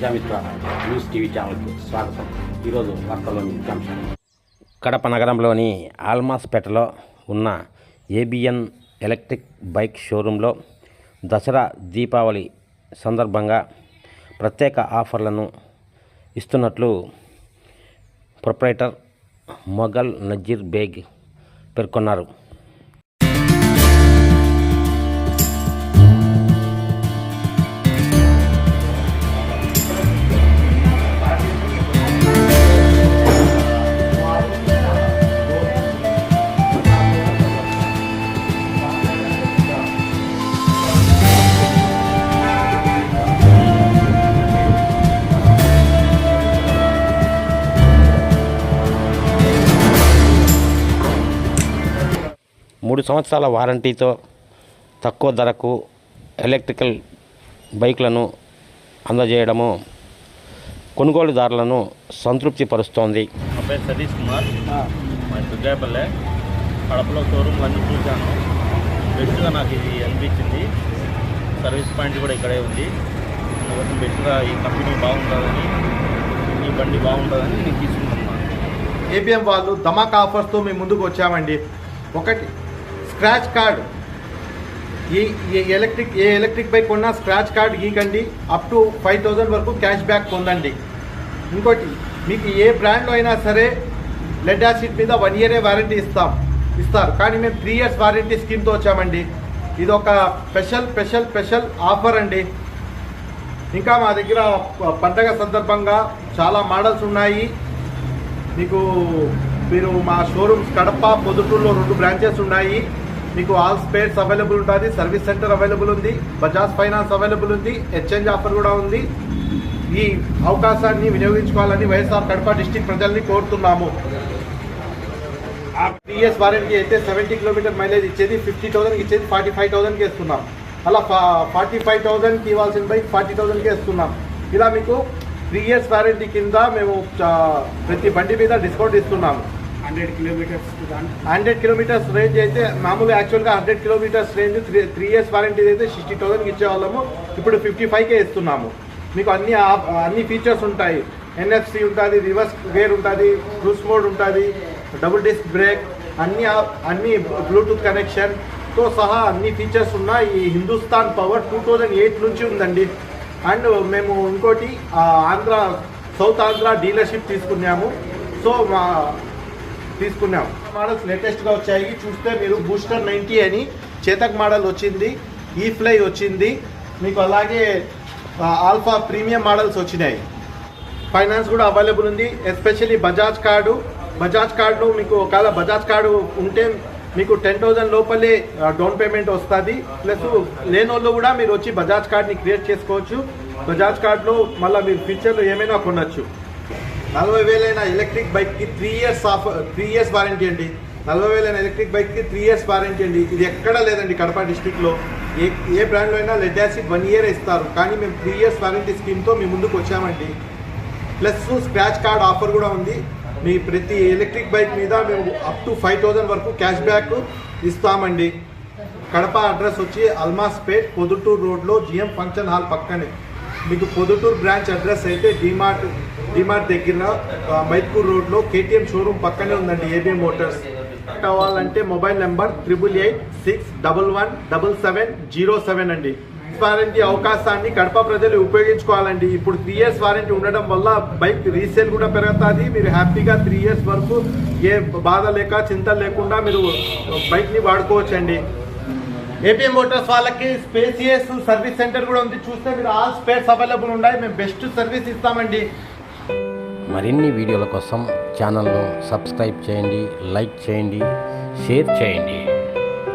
Prajamitra news TV ఛానల్కి స్వాగతం. ఈరోజు వార్తల్లోని ముఖ్యాంశాలు కడప నగరంలోని ఆల్మాస్పేటలో ఉన్న ఏబిఎన్ ఎలక్ట్రిక్ బైక్ షోరూంలో దసరా దీపావళి సందర్భంగా ప్రత్యేక ఆఫర్లను ఇస్తున్నట్లు ప్రొపరేటర్ మొఘల్ నజీర్ బేగ్ పేర్కొన్నారు. మూడు సంవత్సరాల వారంటీతో తక్కువ ధరకు ఎలక్ట్రికల్ బైక్లను అందజేయడము కొనుగోలుదారులను సంతృప్తిపరుస్తోంది. నా పేరు సతీష్ కుమార్. మా దుర్గాపల్లె. కడపలో షోరూమ్లు అన్నీ చూశాను. బెస్ట్గా నాకు ఇది అనిపించింది. సర్వీస్ పాయింట్ కూడా ఇక్కడే ఉంది. అందుకోసం బెస్ట్గా ఈ కంపెనీ బాగుంటుందని ఈ బండి బాగుంటుందని నేను తీసుకుంటున్నాను. ఏబిఎం వాళ్ళు ధమాకా ఆఫర్స్తో మేము ముందుకు వచ్చామండి. ఒకటి స్క్రాచ్ కార్డ్. ఈ ఈ ఎలక్ట్రిక్ ఏ ఎలక్ట్రిక్ బైక్ కొన్నా స్క్రాచ్ కార్డ్ గీకండి అప్ టు ఫైవ్ థౌజండ్ వరకు క్యాష్ బ్యాక్ పొందండి. ఇంకోటి మీకు ఏ బ్రాండ్లో అయినా సరే లెడ్ యాసిడ్ మీద వన్ ఇయరే వారంటీ ఇస్తాం ఇస్తారు. కానీ మేము త్రీ ఇయర్స్ వారంటీ స్కీమ్తో వచ్చామండి. ఇది ఒక స్పెషల్ స్పెషల్ స్పెషల్ ఆఫర్ అండి. ఇంకా మా దగ్గర పండగ సందర్భంగా చాలా మోడల్స్ ఉన్నాయి. మీకు మీరు మా షోరూమ్స్ కడప పొద్దుటూరులో రెండు బ్రాంచెస్ ఉన్నాయి. మీకు ఆల్ స్పేర్స్ అవైలబుల్ ఉంటుంది సర్వీస్ సెంటర్ అవైలబుల్ ఉంది బజాజ్ ఫైనాన్స్ అవైలబుల్ ఉంది ఎక్స్చేంజ్ ఆఫర్ కూడా ఉంది. ఈ అవకాశాన్ని వినియోగించుకోవాలని వైఎస్ఆర్ కడప డిస్టిక్ ప్రజల్ని కోరుతున్నాము. త్రీ ఇయర్స్ వారంటీ అయితే సెవెంటీ కిలోమీటర్ మైలేజ్ ఇచ్చేది ఫిఫ్టీ థౌసండ్కి ఇచ్చేది ఫార్టీ ఫైవ్ థౌసండ్కి ఇస్తున్నాం అలా ఫార్టీ ఫైవ్ థౌసండ్కి ఇవ్వాల్సిన బైక్ ఫార్టీ థౌసండ్కి ఇస్తున్నాం ఇలా మీకు త్రీ ఇయర్స్ వారంటీ కింద మేము ప్రతి బండి మీద డిస్కౌంట్ ఇస్తున్నాము. Hundred kilometres hundred kilometres range అయితే మామూలు యాక్చువల్గా hundred kilometres range three three years warranty అయితే సిక్స్టీ థౌసండ్కి ఇచ్చేవాళ్ళము. ఇప్పుడు ఫిఫ్టీ ఫైవ్కే ఇస్తున్నాము. మీకు అన్ని అన్ని ఫీచర్స్ ఉంటాయి. ఎన్ఎఫ్సి ఉంటుంది రివర్స్ గేర్ ఉంటుంది క్రూస్ మోడ్ ఉంటుంది డబుల్ డిస్క్ బ్రేక్ అన్ని అన్ని బ్లూటూత్ కనెక్షన్తో సహా అన్ని ఫీచర్స్ ఉన్న ఈ Hindustan power two thousand eight నుంచి ఉందండి. అండ్ మేము ఇంకోటి ఆంధ్ర సౌత్ ఆంధ్ర డీలర్షిప్ తీసుకున్నాము. సో మా తీసుకున్నాం. మోడల్స్ లేటెస్ట్గా వచ్చాయి. చూస్తే మీరు బూస్టర్ నైంటీ అని చేతక్ మోడల్ వచ్చింది ఈ ఫ్లై వచ్చింది మీకు అలాగే ఆల్ఫా ప్రీమియం మోడల్స్ వచ్చినాయి. ఫైనాన్స్ కూడా అవైలబుల్ ఉంది especially Bajaj card Bajaj card మీకు ఒకవేళ బజాజ్ కార్డు ఉంటే మీకు టెన్ థౌజండ్ లోపలే డౌన్ పేమెంట్ వస్తుంది. ప్లస్ లేని కూడా మీరు వచ్చి బజాజ్ కార్డ్ని క్రియేట్ చేసుకోవచ్చు. బజాజ్ కార్డులో మళ్ళీ మీరు ఫ్యూచర్లో ఏమైనా కొనచ్చు. నలభై వేలైన electric బైక్కి three years of three years warranty అండి. నలభై వేలైన ఎలక్ట్రిక్ బైక్కి త్రీ ఇయర్స్ వారంటీ అండి. ఇది ఎక్కడా లేదండి కడప డిస్టిక్లో ఏ ఏ బ్రాండ్లో అయినా లెడ్ యాసిడ్ వన్ ఇయర్ ఇస్తారు. కానీ మేము త్రీ ఇయర్స్ వారంటీ స్కీమ్తో మీ ముందుకు వచ్చామండి. ప్లస్ స్క్రాచ్ కార్డ్ ఆఫర్ కూడా ఉంది. మీ ప్రతి ఎలక్ట్రిక్ బైక్ మీద మేము అప్ టు ఫైవ్ థౌజండ్ వరకు క్యాష్ బ్యాక్ ఇస్తామండి. కడప అడ్రస్ వచ్చి అల్మాస్పేట్ పొదుటూరు రోడ్లో జిఎం ఫంక్షన్ హాల్ పక్కనే. మీకు పొదుటూరు బ్రాంచ్ అడ్రస్ అయితే డిమార్ట్ డిమార్ట్ దగ్గర మైత్పూర్ రోడ్లో కేటీఎం షోరూమ్ పక్కనే ఉందండి ఏబిఎం మోటార్స్ కావాలంటే mobile number triple eight six double one double seven zero seven అండి. వారంటీ అవకాశాన్ని కడప ప్రజలు ఉపయోగించుకోవాలండి. ఇప్పుడు త్రీ ఇయర్స్ వారంటీ ఉండడం వల్ల బైక్ రీసేల్ కూడా పెరుగుతుంది. మీరు హ్యాపీగా త్రీ ఇయర్స్ వరకు ఏ బాధ లేక చింత లేకుండా మీరు బైక్ని వాడుకోవచ్చండి. ఏపీ మోటార్స్ వాళ్ళకి స్పేసియస్ సర్వీస్ సెంటర్ కూడా ఉంది. చూస్తే మీరు ఆల్ స్పేస్ అవైలబుల్ ఉన్నాయి. మేము బెస్ట్ సర్వీస్ ఇస్తామండి. మరిన్ని వీడియోల కోసం ఛానల్ను సబ్స్క్రైబ్ చేయండి లైక్ చేయండి షేర్ చేయండి.